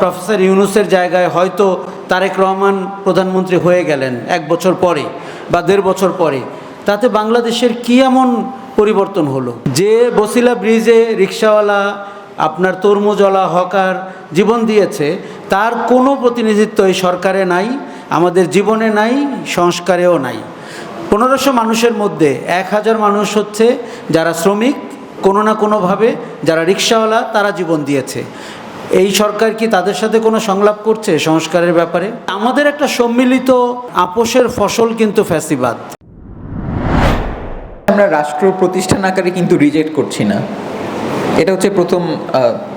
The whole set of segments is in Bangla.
প্রফেসর ইউনুসের জায়গায় হয়তো তারেক রহমান প্রধানমন্ত্রী হয়ে গেলেন এক বছর পরে বা দেড় বছর পরে। তাতে বাংলাদেশের কী এমন পরিবর্তন হলো? যে বসিলা ব্রিজে রিক্সাওয়ালা, আপনার তরমুজলা হকার জীবন দিয়েছে, তার কোনো প্রতিনিধিত্ব এই সরকারে নাই, আমাদের জীবনে নাই, সংস্কারেও নাই। পনেরোশো মানুষের মধ্যে এক হাজার মানুষ হচ্ছে যারা শ্রমিক, কোনো না কোনোভাবে যারা রিক্সাওয়ালা, তারা জীবন দিয়েছে। এই সরকার কি তাদের সাথে কোনো সংলাপ করছে সংস্কারের ব্যাপারে? আমাদের একটা সম্মিলিত আপোষের ফসল কিন্তু ফ্যাসিবাদ। আমরা রাষ্ট্র প্রতিষ্ঠান আকারে কিন্তু রিজেক্ট করছি না। এটা হচ্ছে প্রথম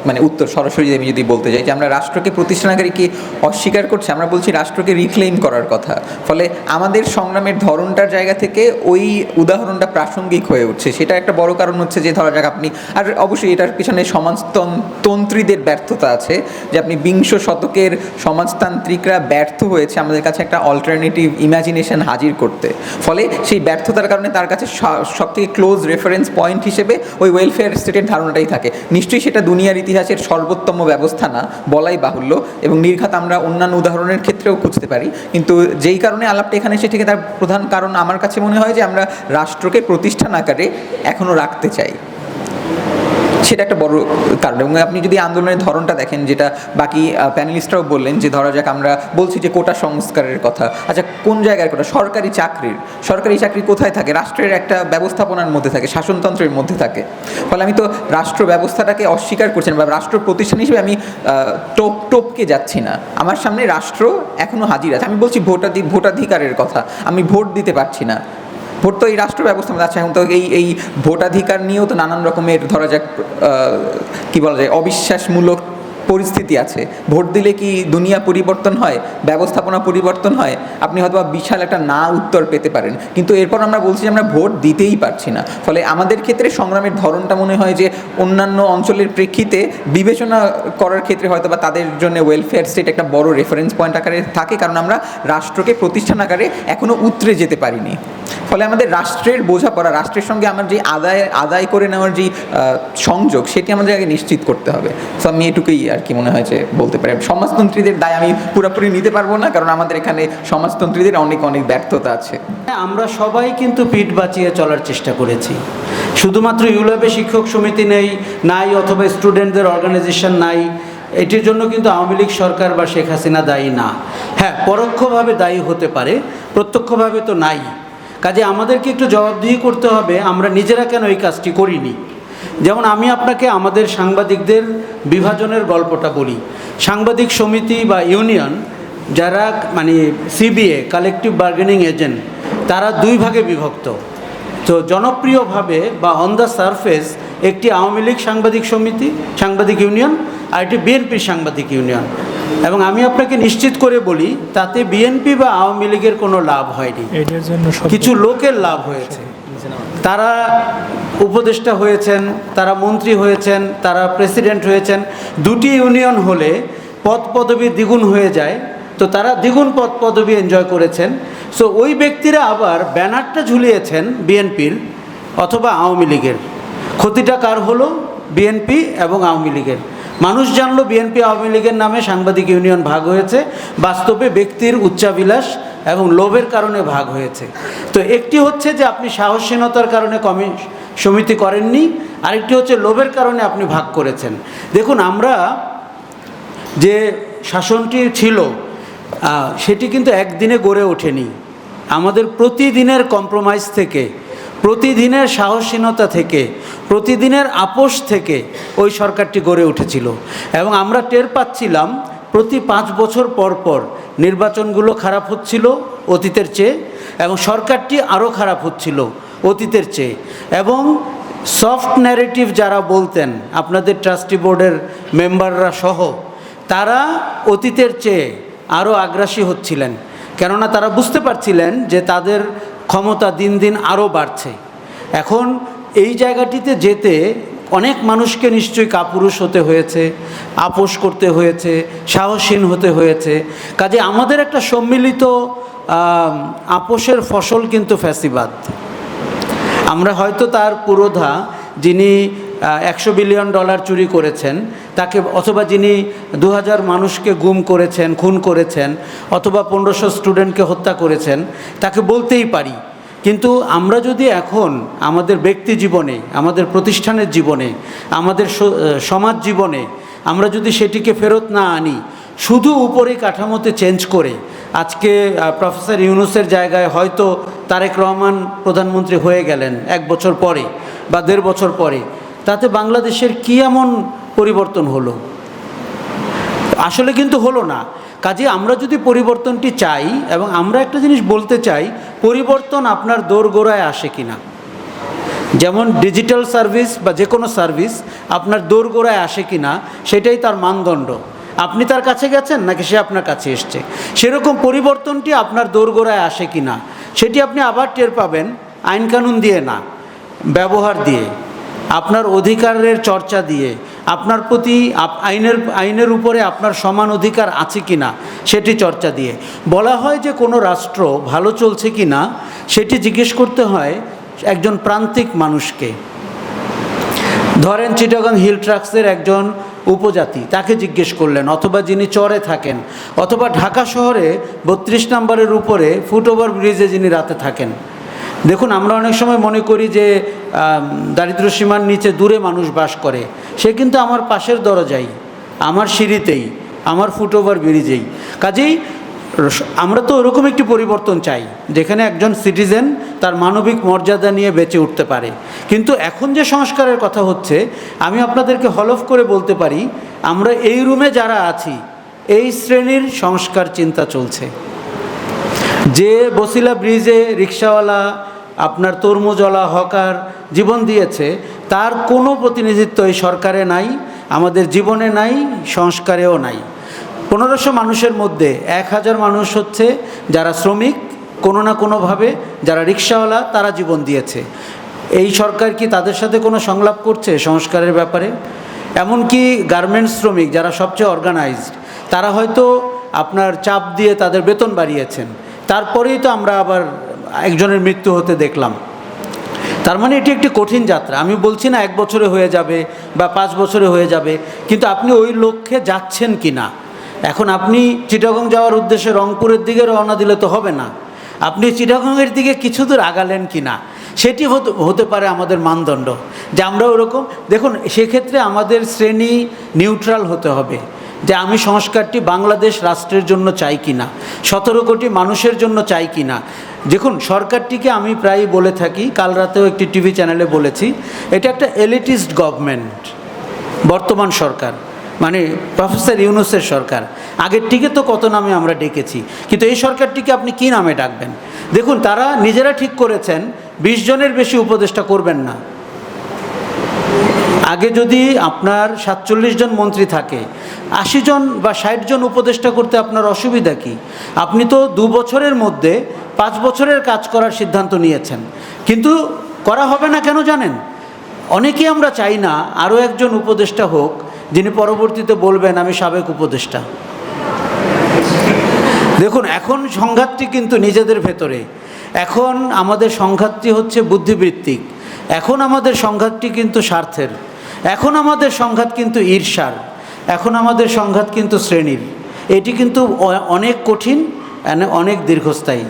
মানে উত্তর সরাসরি আমি যদি বলতে চাই যে আমরা রাষ্ট্রকে প্রতিষ্ঠান আকারে কি অস্বীকার করছি? আমরা বলছি রাষ্ট্রকে রিক্লেইম করার কথা। ফলে আমাদের সংগ্রামের ধরনটার জায়গা থেকে ওই উদাহরণটা প্রাসঙ্গিক হয়ে উঠছে। সেটা একটা বড় কারণ হচ্ছে যে ধরা যাক আপনি, আর অবশ্যই এটার পিছনে সমাজতন্ত্রীদের ব্যর্থতা আছে, যে আপনি বিংশ শতকের সমাজতান্ত্রিকরা ব্যর্থ হয়েছে আমাদের কাছে একটা অল্টারনেটিভ ইমাজিনেশন হাজির করতে। ফলে সেই ব্যর্থতার কারণে তার কাছে সবথেকে ক্লোজ রেফারেন্স পয়েন্ট হিসেবে ওই ওয়েলফেয়ার স্টেটের ধারণাটাই থাকে। নিশ্চয়ই সেটা দুনিয়ার ইতিহাসের সর্বোত্তম ব্যবস্থা না, বলাই বাহুল্য এবং নির্ঘাত আমরা অন্যান্য উদাহরণের ক্ষেত্রেও খুঁজতে পারি। কিন্তু যেই কারণে আলাপটা এখানে এসে থেকে তার প্রধান কারণ আমার কাছে মনে হয় যে আমরা রাষ্ট্রকে প্রতিষ্ঠান আকারে এখনও রাখতে চাই। সেটা একটা বড় কারণ। এবং আপনি যদি আন্দোলনের ধরনটা দেখেন, যেটা বাকি প্যানেলিস্টরাও বললেন যে ধরা যাক আমরা বলছি যে কোটা সংস্কারের কথা। আচ্ছা কোন জায়গার কোটা? সরকারি চাকরির। সরকারি চাকরি কোথায় থাকে? রাষ্ট্রের একটা ব্যবস্থাপনার মধ্যে থাকে, শাসনতন্ত্রের মধ্যে থাকে। ফলে আমি তো রাষ্ট্র ব্যবস্থাটাকে অস্বীকার করছি না বা রাষ্ট্র প্রতিষ্ঠান হিসেবে আমি টোপ টোপকে যাচ্ছি না। আমার সামনে রাষ্ট্র এখনও হাজির আছে। আমি বলছি ভোটাধি, ভোটাধিকারের কথা। আমি ভোট দিতে পারছি না। ভোট তো এই রাষ্ট্র ব্যবস্থা মধ্যে আছে। এখন তো এই এই ভোটাধিকার নিয়েও তো নানান রকমের ধরা যাক কী বলা যায়, অবিশ্বাসমূলক পরিস্থিতি আছে। ভোট দিলে কি দুনিয়া পরিবর্তন হয়? ব্যবস্থাপনা পরিবর্তন হয়? আপনি হয়তো বিশাল একটা না উত্তর পেতে পারেন। কিন্তু এরপর আমরা বলছি যে আমরা ভোট দিতেই পারছি না। ফলে আমাদের ক্ষেত্রে সংগ্রামের ধরনটা মনে হয় যে অন্যান্য অঞ্চলের প্রেক্ষিতে বিবেচনা করার ক্ষেত্রে হয়তো বা তাদের জন্য ওয়েলফেয়ার স্টেট একটা বড় রেফারেন্স পয়েন্ট আকারে থাকে। কারণ আমরা রাষ্ট্রকে প্রতিষ্ঠান আকারে এখনও উতরে যেতে পারিনি। ফলে আমাদের রাষ্ট্রের বোঝাপড়া, রাষ্ট্রের সঙ্গে আমার যে আদায় আদায় করে নেওয়ার যে সংযোগ, সেটি আমাদের আগে নিশ্চিত করতে হবে। সো আমি এটুকুই আর কি মনে হয় যে বলতে পারি সমাজতন্ত্রীদের দায় আমি পুরোপুরি নিতে পারব না কারণ আমাদের এখানে সমাজতন্ত্রীদের অনেক অনেক ব্যর্থতা আছে। হ্যাঁ, আমরা সবাই কিন্তু পিঠ বাঁচিয়ে চলার চেষ্টা করেছি। শুধুমাত্র ইউলাবে শিক্ষক সমিতি নেই নাই অথবা স্টুডেন্টদের অর্গানাইজেশন নাই এটির জন্য কিন্তু আওয়ামী লীগ সরকার বা শেখ হাসিনা দায়ী না। হ্যাঁ পরোক্ষভাবে দায়ী হতে পারে প্রত্যক্ষভাবে তো নাই। কাজে আমাদেরকে একটু জবাবদিহি করতে হবে আমরা নিজেরা কেন এই কাজটি করিনি? যেমন আমি আপনাকে আমাদের সাংবাদিকদের বিভাজনের গল্পটা বলি। সাংবাদিক সমিতি বা ইউনিয়ন যারা মানে সিবিএ কালেকটিভ বার্গেনিং এজেন্ট তারা দুই ভাগে বিভক্ত। তো জনপ্রিয়ভাবে বা অন দ্য সারফেস একটি আওয়ামী লীগ সাংবাদিক সমিতি সাংবাদিক ইউনিয়ন আর একটি বিএনপির সাংবাদিক ইউনিয়ন। এবং আমি আপনাকে নিশ্চিত করে বলি তাতে বিএনপি বা আওয়ামী লীগের কোনো লাভ হয়নি। কিছু লোকের লাভ হয়েছে। তারা উপদেষ্টা হয়েছেন, তারা মন্ত্রী হয়েছেন, তারা প্রেসিডেন্ট হয়েছেন, দুটি ইউনিয়ন হলে পদ পদবি দ্বিগুণ হয়ে যায়। তো তারা দ্বিগুণ পদ পদবি এনজয় করেছেন। সো ওই ব্যক্তিরা আবার ব্যানারটা ঝুলিয়েছেন বিএনপির অথবা আওয়ামী লীগের। ক্ষতিটা কার হলো? বিএনপি এবং আওয়ামী লীগের। মানুষ জানলো বিএনপি আওয়ামী লীগের নামে সাংবাদিক ইউনিয়ন ভাগ হয়েছে। বাস্তবে ব্যক্তির উচ্চাবিলাস এবং লোভের কারণে ভাগ হয়েছে। তো একটি হচ্ছে যে আপনি সাহসীনতার কারণে কমি সমিতি করেননি, আরেকটি হচ্ছে লোভের কারণে আপনি ভাগ করেছেন। দেখুন, আমরা যে শাসনটি ছিল সেটি কিন্তু একদিনে গড়ে ওঠেনি। আমাদের প্রতিদিনের কম্প্রোমাইজ থেকে, প্রতিদিনের সাহসীনতা থেকে, প্রতিদিনের আপোষ থেকে ওই সরকারটি গড়ে উঠেছিল। এবং আমরা টের পাচ্ছিলাম, প্রতি পাঁচ বছর পর পর নির্বাচনগুলো খারাপ হচ্ছিল অতীতের চেয়ে, এবং সরকারটি আরও খারাপ হচ্ছিল অতীতের চেয়ে। এবং সফট ন্যারেটিভ যারা বলতেন, আপনাদের ট্রাস্টি বোর্ডের মেম্বাররা সহ, তারা অতীতের চেয়ে আরও আগ্রাসী হচ্ছিলেন। কেননা তারা বুঝতে পারছিলেন যে তাদের ক্ষমতা দিন দিন আরও বাড়ছে। এখন এই জায়গাটিতে যেতে অনেক মানুষকে নিশ্চয়ই কাপুরুষ হতে হয়েছে, আপোষ করতে হয়েছে সাহসীন হতে হয়েছে। কাজে আমাদের একটা সম্মিলিত আপোষের ফসল কিন্তু ফ্যাসিবাদ। আমরা হয়তো তার পুরোধা যিনি একশো বিলিয়ন ডলার চুরি করেছেন, তাকে অথবা যিনি দু হাজার মানুষকে গুম করেছেন, খুন করেছেন, অথবা পনেরোশো স্টুডেন্টকে হত্যা করেছেন, তাকে বলতেই পারি। কিন্তু আমরা যদি এখন আমাদের ব্যক্তি জীবনে, আমাদের প্রতিষ্ঠানের জীবনে, আমাদের সমাজ জীবনে আমরা যদি সেটিকে ফেরত না আনি, শুধু উপরে কাঠামোতে চেঞ্জ করে, আজকে প্রফেসর ইউনুসের জায়গায় হয়তো তারেক রহমান প্রধানমন্ত্রী হয়ে গেলেন এক বছর পরে বা দেড় বছর পরে, তাতে বাংলাদেশের কী এমন পরিবর্তন হলো? আসলে কিন্তু হলো না। কাজে আমরা যদি পরিবর্তনটি চাই এবং আমরা একটা জিনিস বলতে চাই, পরিবর্তন আপনার দোরগোড়ায় আসে কিনা? যেমন ডিজিটাল সার্ভিস বা যে কোনো সার্ভিস আপনার দোরগোড়ায় আসে কিনা, সেটাই তার মানদণ্ড। আপনি তার কাছে গেছেন নাকি সে আপনার কাছে এসছে? সেরকম পরিবর্তনটি আপনার দোরগোড়ায় আসে কিনা, সেটি আপনি আবার টের পাবেন আইন কানুন দিয়ে না, ব্যবহার দিয়ে, আপনার অধিকারের চর্চা দিয়ে আপনার প্রতি আইনের আইনের উপরে আপনার সমান অধিকার আছে কি না সেটি চর্চা দিয়ে। বলা হয় যে কোনো রাষ্ট্র ভালো চলছে কি না সেটি জিজ্ঞেস করতে হয় একজন প্রান্তিক মানুষকে। ধরেন চিটাগং হিল ট্রাক্সের একজন উপজাতি, তাকে জিজ্ঞেস করলেন, অথবা যিনি চরে থাকেন, অথবা ঢাকা শহরে বত্রিশ নম্বরের উপরে ফুটওভার ব্রিজে যিনি রাতে থাকেন। দেখুন, আমরা অনেক সময় মনে করি যে দারিদ্র সীমার নিচে দূরে মানুষ বাস করে। সে কিন্তু আমার পাশের দরজাই আমার সিঁড়িতেই, আমার ফুটওভার ব্রিজেই। কাজেই, আমরা তো ওরকম একটি পরিবর্তন চাই, যেখানে একজন সিটিজেন তার মানবিক মর্যাদা নিয়ে বেঁচে উঠতে পারে। কিন্তু এখন যে সংস্কারের কথা হচ্ছে, আমি আপনাদেরকে হলফ করে বলতে পারি, আমরা এই রুমে যারা আছি, এই শ্রেণির সংস্কার চিন্তা চলছে। যে বসিলা ব্রিজে রিক্সাওয়ালা আপনার তরমুজওয়ালা হকার জীবন দিয়েছে, তার কোনো প্রতিনিধিত্ব এই সরকারে নাই, আমাদের জীবনে নাই, সংস্কারেও নাই। পনেরোশো মানুষের মধ্যে এক হাজার মানুষ হচ্ছে যারা শ্রমিক, কোনো না কোনোভাবে যারা রিক্সাওয়ালা, তারা জীবন দিয়েছে। এই সরকার কি তাদের সাথে কোনো সংলাপ করছে সংস্কারের ব্যাপারে? এমনকি গার্মেন্টস শ্রমিক যারা সবচেয়ে অর্গানাইজড তারা হয়তো আপনার চাপ দিয়ে তাদের বেতন বাড়িয়েছেন। তারপরেই তো আমরা আবার একজনের মৃত্যু হতে দেখলাম। তার মানে এটি একটি কঠিন যাত্রা। আমি বলছি না এক বছরে হয়ে যাবে বা পাঁচ বছরে হয়ে যাবে, কিন্তু আপনি ওই লক্ষ্যে যাচ্ছেন কি না? এখন আপনি চিটাগং যাওয়ার উদ্দেশ্যে রংপুরের দিকে রওনা দিলে তো হবে না। আপনি চিটাগংয়ের দিকে কিছু দূর আগালেন কি না? সেটি হতে পারে আমাদের মানদণ্ড। যে আমরা ওরকম দেখুন, সেক্ষেত্রে আমাদের শ্রেণি নিউট্রাল হতে হবে। যে আমি সংস্কারটি বাংলাদেশ রাষ্ট্রের জন্য চাই কি না সতেরো কোটি মানুষের জন্য চাই কি না দেখুন, সরকারটিকে আমি প্রায়ই বলে থাকি, কাল রাতেও একটি টিভি চ্যানেলে বলেছি, এটা একটা এলিটিস্ট গভর্নমেন্ট বর্তমান সরকার মানে প্রফেসর ইউনুসের সরকার। আগেরটিকে তো কত নামে আমরা ডেকেছি, কিন্তু এই সরকারটিকে আপনি কি নামে ডাকবেন? দেখুন, তারা নিজেরা ঠিক করেছেন, বিশ জনের বেশি উপদেষ্টা করবেন না। আগে যদি আপনার সাতচল্লিশ জন মন্ত্রী থাকে, আশি জন বা ষাট জন উপদেষ্টা করতে আপনার অসুবিধা কি? আপনি তো দু বছরের মধ্যে পাঁচ বছরের কাজ করার সিদ্ধান্ত নিয়েছেন। কিন্তু করা হবে না কেন জানেন? অনেকেই আমরা চাই না আরও একজন উপদেষ্টা হোক, যিনি পরবর্তীতে বলবেন, আমি সাবেক উপদেষ্টা। দেখুন, এখন সংঘাতটি কিন্তু নিজেদের ভেতরে। এখন আমাদের সংঘাতটি হচ্ছে বুদ্ধিবৃত্তিক। এখন আমাদের সংঘাতটি কিন্তু স্বার্থের। এখন আমাদের সংঘাত কিন্তু ঈর্ষার, এখন আমাদের সংঘাত কিন্তু শ্রেণির। এটি কিন্তু অনেক কঠিন অনেক দীর্ঘস্থায়ী।